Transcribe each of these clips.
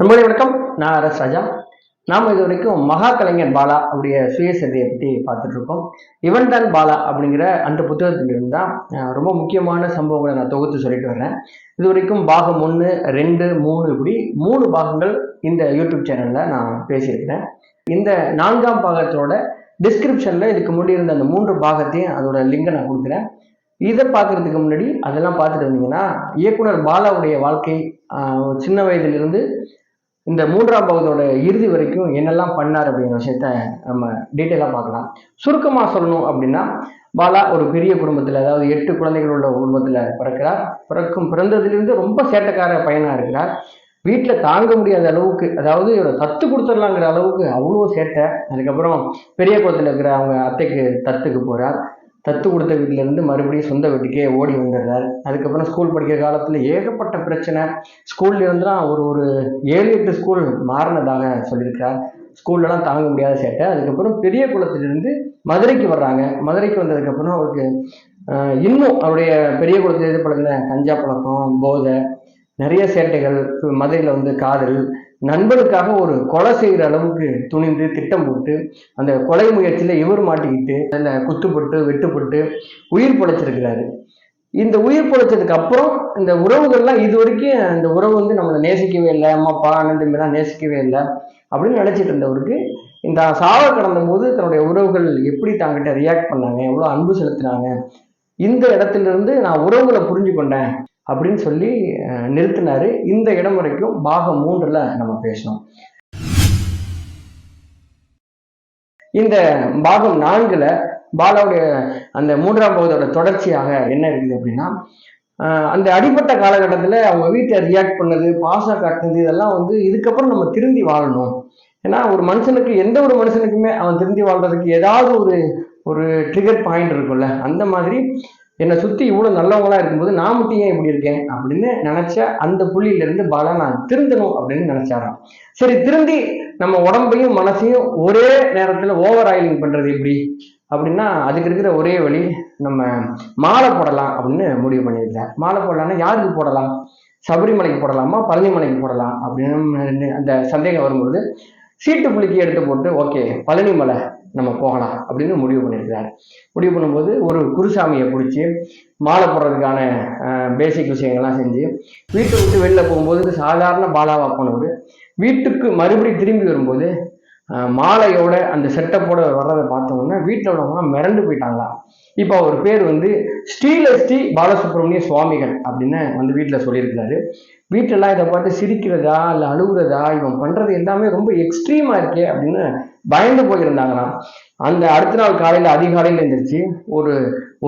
நம்மளுடைய வணக்கம். நான் அரஸ் ராஜா. நாம் இது வரைக்கும் மகா கலைஞன் பாலா அப்படிய சுயசரிதையை பற்றி பார்த்துட்டு இருக்கோம் இவன் தான் பாலா அப்படிங்கிற அந்த புத்தகத்திலிருந்து தான் ரொம்ப முக்கியமான சம்பவங்களை நான் தொகுத்து சொல்லிட்டு வர்றேன். இது வரைக்கும் பாகம் ஒன்று ரெண்டு மூணு இப்படி மூணு பாகங்கள் இந்த யூடியூப் சேனலில் நான் பேசியிருக்கிறேன். இந்த நான்காம் பாகத்தோட டிஸ்கிரிப்ஷனில் இதுக்கு முன்னாடி இருந்த அந்த மூன்று பாகத்தையும் அதோட லிங்கை நான் கொடுக்குறேன். இதை பார்க்கறதுக்கு முன்னாடி அதெல்லாம் பார்த்துட்டு இருந்தீங்கன்னா இயக்குனர் பாலாவுடைய வாழ்க்கை சின்ன வயதிலிருந்து இந்த மூன்றாம் பகுதியோட இறுதி வரைக்கும் என்னெல்லாம் பண்ணார் அப்படிங்கிற விஷயத்த நம்ம டீட்டெயிலாக பார்க்கலாம். சுருக்கமாக சொல்லணும் அப்படின்னா பாலா ஒரு பெரிய குடும்பத்தில் அதாவது எட்டு குழந்தைகள் உள்ள குடும்பத்தில் பிறக்கிறார். பிறக்கும் பிறந்ததுலேருந்து ரொம்ப சேட்டக்கார பையனாக இருக்கிறார். வீட்டில் தாங்க முடியாத அளவுக்கு அதாவது இவரை தத்து கொடுத்துடலாங்கிற அளவுக்கு அவ்வளோ சேட்டை. அதுக்கப்புறம் பெரிய குளத்தில் இருக்கிற அவங்க அத்தைக்கு தத்துக்கு போகிறார் தத்து கொடுத்த வீட்டிலேருந்து மறுபடியும் சொந்த வீட்டுக்கே ஓடி வந்துடுறார். அதுக்கப்புறம் ஸ்கூல் படிக்கிற காலத்தில் ஏகப்பட்ட பிரச்சனை. ஸ்கூல்ல இருந்துலாம் ஒரு ஒரு ஏழு எட்டு ஸ்கூல் மாறினதாக சொல்லியிருக்கிறார். ஸ்கூல்லலாம் தாங்க முடியாத சேட்டை. அதுக்கப்புறம் பெரிய குளத்திலிருந்து மதுரைக்கு வர்றாங்க. மதுரைக்கு வந்ததுக்கப்புறம் அவருக்கு இன்னும் அவருடைய பெரிய குளத்தில் பழகின கஞ்சா பழக்கம் போதை நிறைய சேட்டைகள் மதுரையில் வந்து காதல் நண்பனுக்காக ஒரு கொலை செய்கிற அளவுக்கு துணிந்து திட்டம் போட்டு அந்த கொலை முயற்சியில் இவர் மாட்டிக்கிட்டு அதில் குத்துப்பட்டு வெட்டுப்பட்டு உயிர் பிழைச்சிருக்கிறாரு. இந்த உயிர் பிழைச்சதுக்கு அப்புறம் இந்த உறவுகள்லாம் இது வரைக்கும் அந்த உறவு வந்து நம்மளை நேசிக்கவே இல்லை அம்மா அப்பா அண்ணன் தம்பிலாம் நேசிக்கவே இல்லை அப்படின்னு நினச்சிட்டு இருந்தவருக்கு இந்த சாவை கடந்த போது தன்னுடைய உறவுகள் எப்படி தாங்கிட்ட ரியாக்ட் பண்ணாங்க எவ்வளோ அன்பு செலுத்தினாங்க இந்த இடத்துல இருந்து நான் உறவுகளை புரிஞ்சு கொண்டேன் அப்படின்னு சொல்லி நிறுத்தினார். இந்த இடம் வரைக்கும் பாகம் மூன்றில் நம்ம பேசணும். இந்த பாகம் நான்குல பாலாவுடைய அந்த மூன்றாம் பகுதியோட தொடர்ச்சியாக என்ன இருக்குது அப்படின்னா அந்த அடிப்பட்ட காலகட்டத்தில் அவங்க வீட்டை ரியாக்ட் பண்ணது பாசம் காட்டுனது இதெல்லாம் வந்து இதுக்கப்புறம் நம்ம திருந்தி வாழணும். ஏன்னா ஒரு மனுஷனுக்கு எந்த ஒரு மனுஷனுக்குமே அவன் திருந்தி வாழ்றதுக்கு ஏதாவது ஒரு ஒரு ட்ரிகர் பாயிண்ட் இருக்கும்ல. அந்த மாதிரி என்னை சுற்றி இவ்வளோ நல்லவங்களா இருக்கும்போது நான் மட்டும் ஏன் இப்படி இருக்கேன் அப்படின்னு நினச்ச அந்த புள்ளியிலேருந்து பல நான் திருந்தணும் அப்படின்னு நினச்சாராம். சரி திருந்தி நம்ம உடம்பையும் மனசையும் ஒரே நேரத்தில் ஓவர் ஆயிலிங் பண்ணுறது எப்படி? அப்படின்னா அதுக்கு இருக்கிற ஒரே வழி நம்ம மாலை போடலாம் அப்படின்னு முடிவு பண்ணியிருக்கேன். மாலை போடலாம்னா யாருக்கு போடலாம்? சபரிமலைக்கு போடலாமா? பழனிமலைக்கு போடலாம் அப்படின்னு அந்த சந்தேகம் வரும்பொழுது சீட்டு புளிக்கு எடுத்து போட்டு ஓகே பழனிமலை நம்ம போகலாம் அப்படின்னு முடிவு பண்ணியிருக்கிறார் முடிவு பண்ணும்போது ஒரு குருசாமியை பிடிச்சி மாலை போடுறதுக்கான பேசிக் விஷயங்கள்லாம் செஞ்சு வீட்டை விட்டு வெளில போகும்போது சாதாரண பாலாவா போனவர் வீட்டுக்கு மறுபடி திரும்பி வரும்போது மாலையோட அந்த செட்டப்போட வர்றதை பார்த்தோம்னா வீட்டில் உள்ளவங்க மிரண்டு போயிட்டாங்களா? இப்போ அவர் பேர் வந்து ஸ்ரீலஸ்ரீ பாலசுப்ரமணிய சுவாமிகள் அப்படின்னு வந்து வீட்டில் சொல்லியிருக்கிறாரு. வீட்டிலலாம் இதை பார்த்து சிரிக்கிறதா இல்லை அழுகுறதா இவன் பண்ணுறது எல்லாமே ரொம்ப எக்ஸ்ட்ரீமாக இருக்கே அப்படின்னு பயந்து போயிருந்தாங்களாம். அந்த அடுத்த நாள் காலையில் அதிகாலையில் எழுந்திரிச்சு ஒரு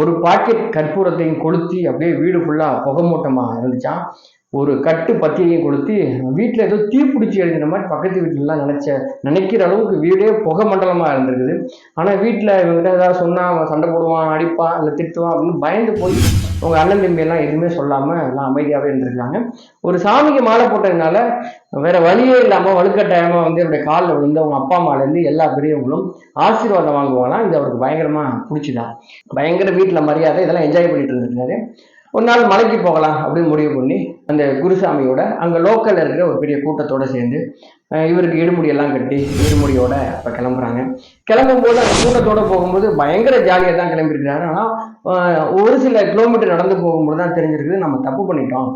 ஒரு பாக்கெட் கற்பூரத்தையும் கொளுத்தி அப்படியே வீடு ஃபுல்லாக புகைமூட்டமாக இருந்துச்சான் ஒரு கட்டு பத்தியையும் கொளுத்தி வீட்டில் ஏதோ தீப்பிடிச்சி எழுதின மாதிரி பக்கத்து வீட்டிலலாம் நினச்ச நினைக்கிற அளவுக்கு வீடே புகை மண்டலமாக இருந்திருக்குது. ஆனால் வீட்டில் இவங்ககிட்ட ஏதாவது சொன்னால் அவன் சண்டை போடுவான் அடிப்பான் இல்லை திட்டுவான் அப்படின்னு பயந்து போய் அவங்க அண்ணன் தம்பியெல்லாம் எதுவுமே சொல்லாமல் எல்லாம் அமைதியாகவே இருந்திருக்காங்க ஒரு சாமிக்கு மாலை போட்டதுனால வேற வழியே இல்லாமல் வலுக்கட்டாயமாக வந்து என்னுடைய காலில் விழுந்து அவங்க அப்பா அம்மாலேருந்து எல்லா பெரியவங்களும் ஆசீர்வாதம் வாங்குவாங்களாம் இது அவருக்கு பயங்கரமாக பிடிச்சிதான் பயங்கர வீட்டில் மரியாதை இதெல்லாம் என்ஜாய் பண்ணிட்டு இருந்திருக்காரு ஒரு நாள் மலைக்கு போகலாம் அப்படின்னு முடிவு பண்ணி அந்த குருசாமியோட அங்கே லோக்கலில் இருக்கிற ஒரு பெரிய கூட்டத்தோட சேர்ந்து இவருக்கு இடுமுடியெல்லாம் கட்டி இடுமுடியோட இப்போ கிளம்புறாங்க. கிளம்பும்போது அந்த கூட்டத்தோட போகும்போது பயங்கர ஜாலியாக தான் கிளம்பியிருக்கிறாரு. ஆனால் ஒரு சில கிலோமீட்டர் நடந்து போகும்போது தான் தெரிஞ்சிருக்குது நம்ம தப்பு பண்ணிட்டோம்.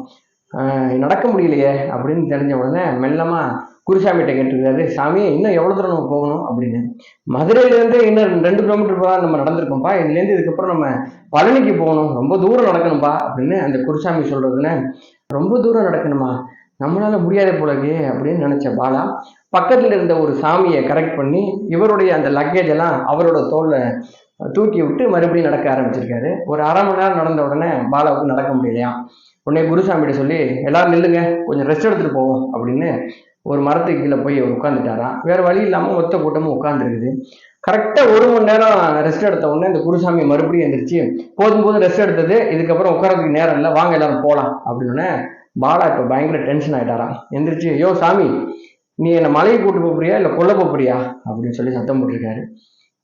நடக்க முடியலையே அப்படின்னு தெரிஞ்ச உடனே மெல்லமா குருசாமிகிட்ட கேட்டுருக்காரு சாமி இன்னும் எவ்வளோ தூரம் நம்ம போகணும்? அப்படின்னு. மதுரையிலேருந்து இன்னும் ரெண்டு கிலோமீட்டர் போக நம்ம நடந்திருக்கோம்ப்பா. இதுலேருந்து இதுக்கப்புறம் நம்ம பழனிக்கு போகணும். ரொம்ப தூரம் நடக்கணும்ப்பா அப்படின்னு அந்த குருசாமி சொல்றதுன்னு ரொம்ப தூரம் நடக்கணுமா? நம்மளால முடியாத போலவே அப்படின்னு நினைச்ச பாலா பக்கத்துல இருந்த ஒரு சாமியை கரெக்ட் பண்ணி இவருடைய அந்த லக்கேஜ் எல்லாம் அவரோட தோல்ல தூக்கி விட்டு மறுபடியும் நடக்க ஆரம்பிச்சிருக்காரு. ஒரு அரை மணி நேரம் நடந்த உடனே பாலாவுக்கு நடக்க முடியலையாம் உடனே குருசாமிகிட்ட சொல்லி எல்லாரும் நில்லுங்க கொஞ்சம் ரெஸ்ட் எடுத்துட்டு போவோம் அப்படின்னு ஒரு மரத்துக்கு கீழே போய் உட்காந்துட்டாராம் வேற வழி இல்லாமல் ஒத்த கூட்டமும் உட்காந்துருக்குது கரெக்டாக ஒரு மணி நேரம் ரெஸ்ட் எடுத்த உடனே இந்த குருசாமி மறுபடியும் எந்திரிச்சு போதும் போதும் ரெஸ்ட் எடுத்தது இதுக்கப்புறம் உட்காரதுக்கு நேரம் இல்லை வாங்க எல்லாரும் போகலாம் அப்படின்னு பாலா இப்போ பயங்கர டென்ஷன் ஆயிட்டாராம் எந்திரிச்சு யோ சாமி நீ என்னை மலையை கூட்டு போறியா இல்லை கொல்ல போறியா? அப்படின்னு சொல்லி சத்தம் போட்டிருக்காரு.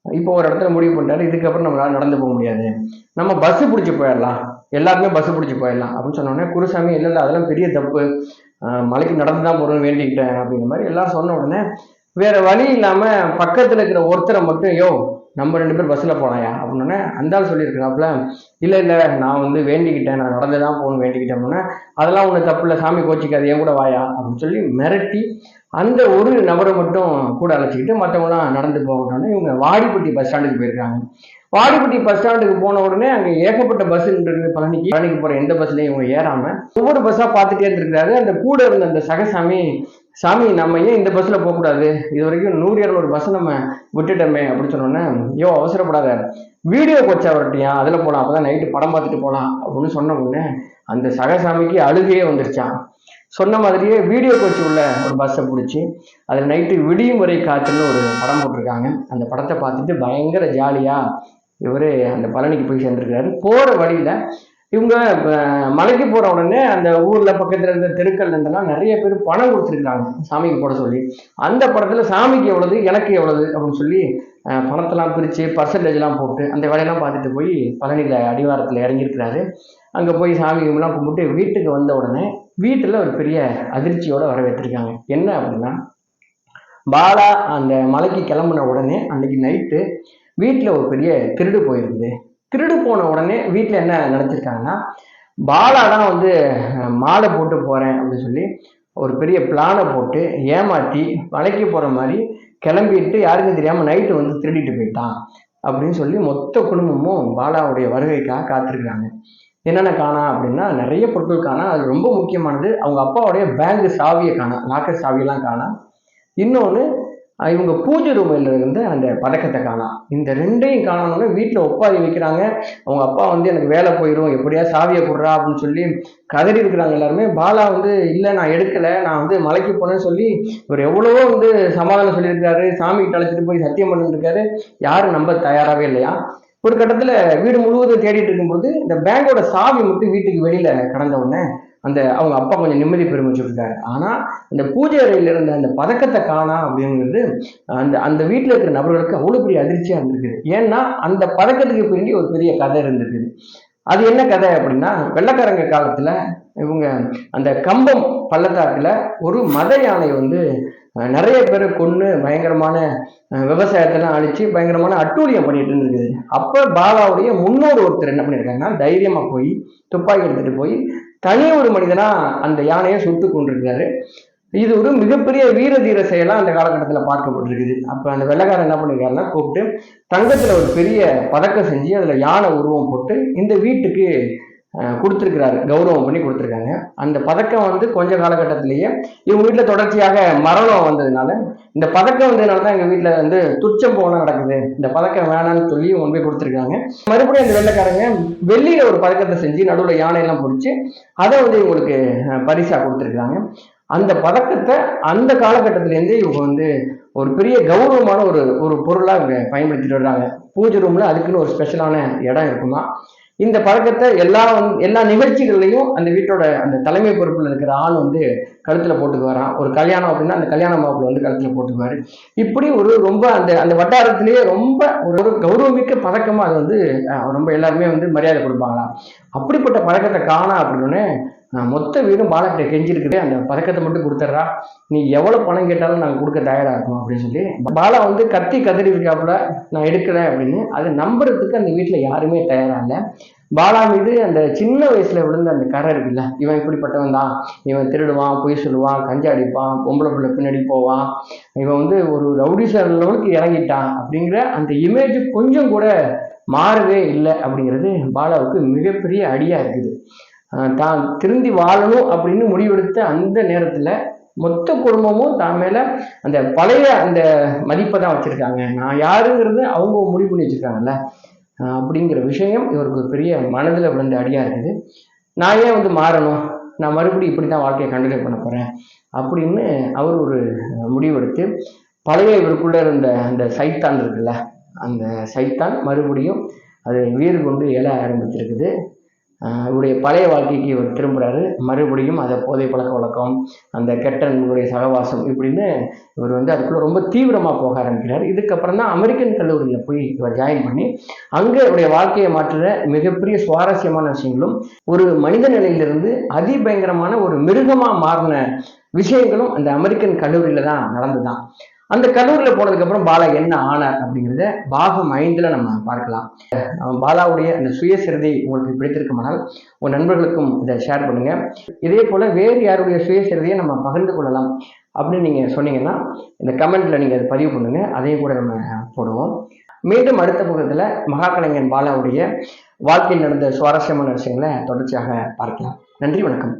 இப்போ ஒரு இடத்துல முடிவு பண்ணிட்டாரு இதுக்கப்புறம் நம்மளால நடந்து போக முடியாது. நம்ம பஸ் பிடிச்சி போயிடலாம். எல்லாருமே பஸ் பிடிச்சி போயிடலாம். அப்படின்னு சொன்னோடனே குருசாமி இல்லை இல்லை அதெல்லாம் பெரிய தப்பு. மலைக்கு நடந்து தான் போகணும்னு வேண்டிக்கிட்டேன் அப்படிங்கிற மாதிரி எல்லாம் சொன்ன உடனே வேற வழி இல்லாம பக்கத்துல இருக்கிற ஒருத்தரை மட்டும் யோ நம்ம ரெண்டு பேர் பஸ்ல போனாயா அப்படின்னே அந்தாலும் சொல்லியிருக்கிறாப்ல சொல்லியிருக்கிறாப்புல இல்லை நான் வந்து வேண்டிக்கிட்டேன் நான் நடந்து தான் போகணும் வேண்டிக்கிட்டேன் அப்படின்னா அதெல்லாம் ஒன்று தப்பு இல்லை சாமி கோச்சிக்காது என் கூட வாயா? அப்படின்னு சொல்லி மிரட்டி அந்த ஒரு நபரை மட்டும் கூட அழைச்சிக்கிட்டு மற்றவங்களாம் நடந்து போகணும்னு இவங்க வாடிப்பட்டி பஸ் ஸ்டாண்டுக்கு போயிருக்காங்க. வாடிப்பட்டி பஸ் ஸ்டாண்டுக்கு போன உடனே அங்கே ஏகப்பட்ட பஸ் இருக்குது பழனிக்கு பழனிக்கு போகிற எந்த பஸ்லையும் இவங்க ஏறாம ஒவ்வொரு பஸ்ஸாக பார்த்துட்டே இருந்திருக்காரு அந்த கூட இருந்த அந்த சகசாமி சாமி நம்ம ஏன் இந்த பஸ்ஸில் போகக்கூடாது? இது வரைக்கும் நூறு இரநூறு பஸ் நம்ம விட்டுட்டோமே அப்படின்னு சொன்னோன்னே ஐயோ அவசரப்படாத. வீடியோ கோச்சா வரட்டியா அதில் போகலாம் அப்போ தான் நைட்டு படம் பார்த்துட்டு போகலாம் அப்படின்னு சொன்ன உடனே அந்த சகசாமிக்கு அழுகையே வந்துருச்சான் சொன்ன மாதிரியே வீடியோ கோச்சு உள்ள ஒரு பஸ்ஸை பிடிச்சி அதில் நைட்டு விடியும் வரை காற்றுன்னு ஒரு படம் போட்டிருக்காங்க. அந்த படத்தை பார்த்துட்டு பயங்கர ஜாலியாக இவர் அந்த பழனிக்கு போய் சேர்ந்துருக்காரு போகிற வழியில் இவங்க மலைக்கு போகிற உடனே அந்த ஊரில் பக்கத்தில் இருந்த தெருக்கள் இருந்தெல்லாம் நிறைய பேர் பணம் கொடுத்துருக்காங்க சாமிக்கு போட சொல்லி. அந்த படத்தில் சாமிக்கு எவ்வளவு எனக்கு எவ்வளவு அப்படின்னு சொல்லி பணத்தெல்லாம் பிரித்து பர்சன்டேஜ்லாம் போட்டு அந்த வேலையெல்லாம் பார்த்துட்டு போய் பழனியில் அடிவாரத்தில் இறங்கியிருக்கிறாரு. அங்கே போய் சாமி கும்பிலாம் கும்பிட்டு வீட்டுக்கு வந்த உடனே வீட்டில் ஒரு பெரிய அதிர்ச்சியோட வரவேற்றிருக்காங்க. என்ன அப்படின்னா பாலா அந்த மலைக்கு கிளம்புன உடனே அன்னைக்கு நைட்டு வீட்டில் ஒரு பெரிய திருடு போயிருந்து திருடு போன உடனே வீட்டில் என்ன நினச்சிருக்காங்கன்னா பாலா தான் வந்து மாலை போட்டு போகிறேன் அப்படின்னு சொல்லி ஒரு பெரிய பிளானை போட்டு ஏமாற்றி மலைக்கு போகிற மாதிரி கிளம்பிட்டு யாருக்கும் தெரியாமல் நைட்டு வந்து திருடிட்டு போயிட்டான் அப்படின்னு சொல்லி மொத்த குடும்பமும் பாலாவுடைய வருகைக்காக காத்திருக்காங்க என்னென்ன காணா அப்படின்னா நிறைய பொருட்கள் காணா. அது ரொம்ப முக்கியமானது. அவங்க அப்பாவுடைய பேங்க் சாவியை காணா லாக்கர் சாவியெல்லாம் காணா. இன்னொன்று இவங்க பூஜை ரூமில் இருந்து அந்த பதக்கத்தை காணாம் இந்த ரெண்டையும் காணணும்னு வீட்டில் ஒப்பாதி வைக்கிறாங்க. அவங்க அப்பா வந்து எனக்கு வேலை போயிடும் எப்படியா சாவியை கொடுறா? அப்படின்னு சொல்லி கதறி இருக்கிறாங்க எல்லாருமே. பாலா வந்து இல்லை நான் எடுக்கலை. நான் வந்து மலைக்கு போனேன்னு சொல்லி இவர் எவ்வளவோ வந்து சமாதானம் சொல்லியிருக்காரு சாமி கிட்ட அழைச்சிட்டு போய் சத்தியம் பண்ணிட்டு இருக்காரு. யாரும் நம்ப தயாராகவே இல்லையா? ஒரு கட்டத்தில் வீடு முழுவதும் தேடிட்டு இருக்கும்போது இந்த பேங்கோட சாவி மட்டும் வீட்டுக்கு வெளியில கடந்த உடனே அந்த அவங்க அப்பா கொஞ்சம் நிம்மதி பெருமிச்சுட்டாரு ஆனால் அந்த பூஜை அறையில் இருந்த அந்த பதக்கத்தை காணா அப்படிங்கிறது அந்த அந்த வீட்டில் இருக்கிற நபர்களுக்கு அவ்வளோ பெரிய அதிர்ச்சியாக இருந்திருக்குது. ஏன்னா அந்த பதக்கத்துக்கு பின்னாடி ஒரு பெரிய கதை இருந்திருக்குது. அது என்ன கதை அப்படின்னா வெள்ளக்காரங்க காலத்தில் இவங்க அந்த கம்பம் பள்ளத்தாக்கில் ஒரு மத யானை வந்து நிறைய பேரை கொன்று பயங்கரமான விவசாயத்தெல்லாம் அழிச்சு பயங்கரமான அட்டூழியம் பண்ணிட்டு இருந்திருக்குது. அப்போ பாலாவுடைய முன்னோர் ஒருத்தர் என்ன பண்ணியிருக்காங்கன்னா தைரியமாக போய் துப்பாக்கி எடுத்துட்டு போய் தனி ஒரு மனிதனா அந்த யானையை சுட்டு கொண்டிருக்காரு இது ஒரு மிகப்பெரிய வீர தீர செயலாக அந்த காலகட்டத்தில் பார்க்கப்பட்டிருக்குது. அப்போ அந்த வெள்ளைக்காரன் என்ன பண்ணியிருக்காருன்னா கூப்பிட்டு தங்கத்தில் ஒரு பெரிய பதக்கம் செஞ்சு அதில் யானை உருவம் போட்டு இந்த வீட்டுக்கு கொடுத்துருக்கிறாரு கௌரவம் பண்ணி கொடுத்துருக்காங்க. அந்த பதக்கம் வந்து கொஞ்ச காலகட்டத்திலேயே இவங்க வீட்டில் தொடர்ச்சியாக மரணம் வந்ததுனால இந்த பதக்கம் வந்ததுனால தான் எங்கள் வீட்டில் வந்து துச்சம் போன நடக்குது. இந்த பதக்கம் வேணாம்னு சொல்லி கொண்டு போய் கொடுத்துருக்காங்க. மறுபடியும் அந்த வெள்ளைக்காரங்க வெள்ளியில் ஒரு பதக்கத்தை செஞ்சு நடுவில் யானையெல்லாம் பிடிச்சி அதை வந்து இவங்களுக்கு பரிசாக கொடுத்துருக்காங்க அந்த பதக்கத்தை அந்த காலகட்டத்திலேருந்து இவங்க வந்து ஒரு பெரிய கௌரவமான ஒரு ஒரு பொருளாக இவங்க பயன்படுத்திட்டு வர்றாங்க. பூஜை ரூம்ல அதுக்குன்னு ஒரு ஸ்பெஷலான இடம் இருக்குமா? இந்த பழக்கத்தை எல்லா எல்லா நிகழ்ச்சிகள்லையும் அந்த வீட்டோட அந்த தலைமை பொறுப்பில் இருக்கிற ஆள் வந்து கழுத்தில் போட்டுக்கு வரான் ஒரு கல்யாணம் அப்படின்னா அந்த கல்யாண மாப்பிள்ள வந்து கழுத்தில் போட்டுக்குவாரு. இப்படி ஒரு ரொம்ப அந்த அந்த வட்டாரத்திலேயே ரொம்ப ஒரு ஒரு கௌரவமிக்க பழக்கமாக அது வந்து ரொம்ப எல்லாருமே வந்து மரியாதை கொடுப்பாங்களாம். அப்படிப்பட்ட பழக்கத்தை காணா அப்படின்னு மொத்த வீடும் பாலக்கிட்ட கெஞ்சிருக்குது. அந்த பதக்கத்தை மட்டும் கொடுத்துட்றா. நீ எவ்வளோ பணம் கேட்டாலும் நாங்கள் கொடுக்க தயாராக இருக்கோம் அப்படின்னு சொல்லி பாலா வந்து கத்தி கதறி இருக்காப்புல நான் எடுக்கிறேன் அப்படின்னு. அதை நம்புறதுக்கு அந்த வீட்டில் யாருமே தயாராக இல்லை. பாலா மீது அந்த சின்ன வயசுல விழுந்த அந்த கரை இருக்குல்ல இவன் இப்படிப்பட்டவன் தான். இவன் திருடுவான் பொய் சொல்லுவான் கஞ்சா அடிப்பான் பொம்பளை பிள்ளை பின்னாடி போவான். இவன் வந்து ஒரு ரவுடிசர் லெவலுக்கு இறங்கிட்டான் அப்படிங்கிற அந்த இமேஜ் கொஞ்சம் கூட மாறவே இல்லை அப்படிங்கிறது பாலாவுக்கு மிகப்பெரிய அடியாக இருக்குது. தான் திருந்தி வாழணும் அப்படின்னு முடிவெடுத்த அந்த நேரத்தில் மொத்த குடும்பமும் தான் மேலே அந்த பழைய அந்த மதிப்பை தான் வச்சுருக்காங்க. நான் யாருங்கிறது அவங்க முடிவு பண்ணி வச்சிருக்காங்கல்ல. அப்படிங்கிற விஷயம் இவருக்கு ஒரு பெரிய மனதில் விழுந்த அடியாக இருக்குது. நான் ஏன் வந்து மாறணும்? நான் மறுபடியும் இப்படி தான் வாழ்க்கையை கண்டினியூ பண்ண போகிறேன் அப்படின்னு அவர் ஒரு முடிவெடுத்து பழைய இவருக்குள்ளே இருந்த அந்த சைத்தான் இருக்குல்ல அந்த சைத்தான் மறுபடியும் அது வீறு கொண்டு எழ ஆரம்பிச்சிருக்குது. இவருடைய பழைய வாழ்க்கைக்கு இவர் திரும்புகிறாரு மறுபடியும் அதை போதை பழக்க வழக்கம் அந்த கெட்ட நண்பர்களுடைய சகவாசம் இப்படின்னு இவர் வந்து அதுக்குள்ளே ரொம்ப தீவிரமாக போக ஆரம்பிக்கிறார். இதுக்கப்புறம் தான் அமெரிக்கன் கல்லூரியில் போய் இவர் ஜாயின் பண்ணி அங்கே இவருடைய வாழ்க்கையை மாற்றுற மிகப்பெரிய சுவாரஸ்யமான விஷயங்களும் ஒரு மனித நிலையிலிருந்து அதிபயங்கரமான ஒரு மிருகமாக மாறின விஷயங்களும் அந்த அமெரிக்கன் கல்லூரியில் தான் நடந்துதான். அந்த கல்லூரியில் போனதுக்கப்புறம் பாலா என்ன ஆனார் அப்படிங்கிறத பாகம் ஐந்தில் நம்ம பார்க்கலாம். பாலாவுடைய அந்த சுயசரிதை உங்களுக்கு பிடித்திருக்குமானால் உங்கள் நண்பர்களுக்கும் இதை ஷேர் பண்ணுங்கள் இதே போல் வேறு யாருடைய சுயசரிதையை நம்ம பகிர்ந்து கொள்ளலாம் அப்படின்னு நீங்கள் சொன்னீங்கன்னா இந்த கமெண்ட்டில் நீங்கள் அதை பதிவு பண்ணுங்கள் அதையும் கூட நம்ம போடுவோம். மீண்டும் அடுத்த பக்கத்துல மகாகலைஞன் பாலாவுடைய வாழ்க்கையில் நடந்த சுவாரஸ்யமான விஷயங்களை தொடர்ச்சியாக பார்க்கலாம். நன்றி வணக்கம்.